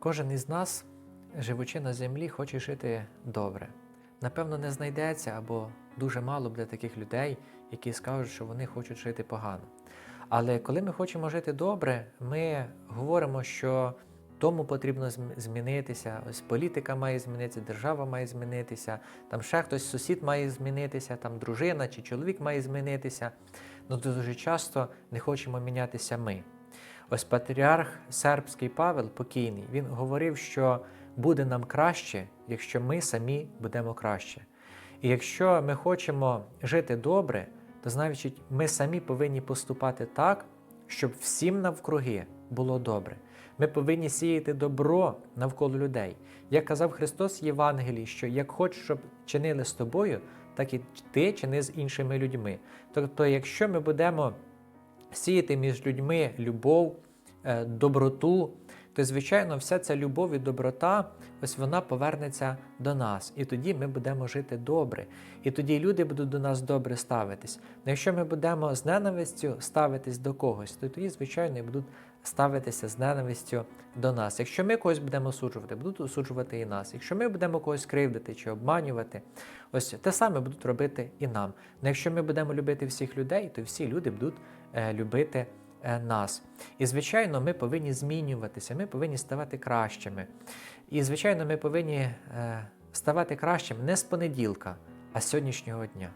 Кожен із нас, живучи на землі, хоче жити добре. Напевно, не знайдеться або дуже мало буде таких людей, які скажуть, що вони хочуть жити погано. Але коли ми хочемо жити добре, ми говоримо, що тому потрібно змінитися. Ось політика має змінитися, держава має змінитися, там ще хтось сусід має змінитися, там дружина чи чоловік має змінитися. Ну дуже часто не хочемо мінятися ми. Ось патріарх сербський Павел покійний, він говорив, що буде нам краще, якщо ми самі будемо краще. І якщо ми хочемо жити добре, то значить ми самі повинні поступати так, щоб всім навкруги було добре. Ми повинні сіяти добро навколо людей. Як казав Христос в Євангелії, що як хочеш, щоб чинили з тобою, так і ти чини з іншими людьми. Тобто, якщо ми будемо сіяти між людьми любов, е, доброту, то, звичайно, вся ця любов і доброта, ось вона повернеться до нас. І тоді ми будемо жити добре. І тоді люди будуть до нас добре ставитись. Но якщо ми будемо з ненавистю ставитись до когось, то тоді, звичайно, і будуть ставитися з ненавистю до нас. Якщо ми когось будемо осуджувати, будуть осуджувати і нас. Якщо ми будемо когось кривдити чи обманювати, ось те саме будуть робити і нам. Но якщо ми будемо любити всіх людей, то всі люди будуть е, любити нас. І, звичайно, ми повинні змінюватися, ми повинні ставати кращими. І, звичайно, ми повинні е, ставати кращими не з понеділка, а з сьогоднішнього дня.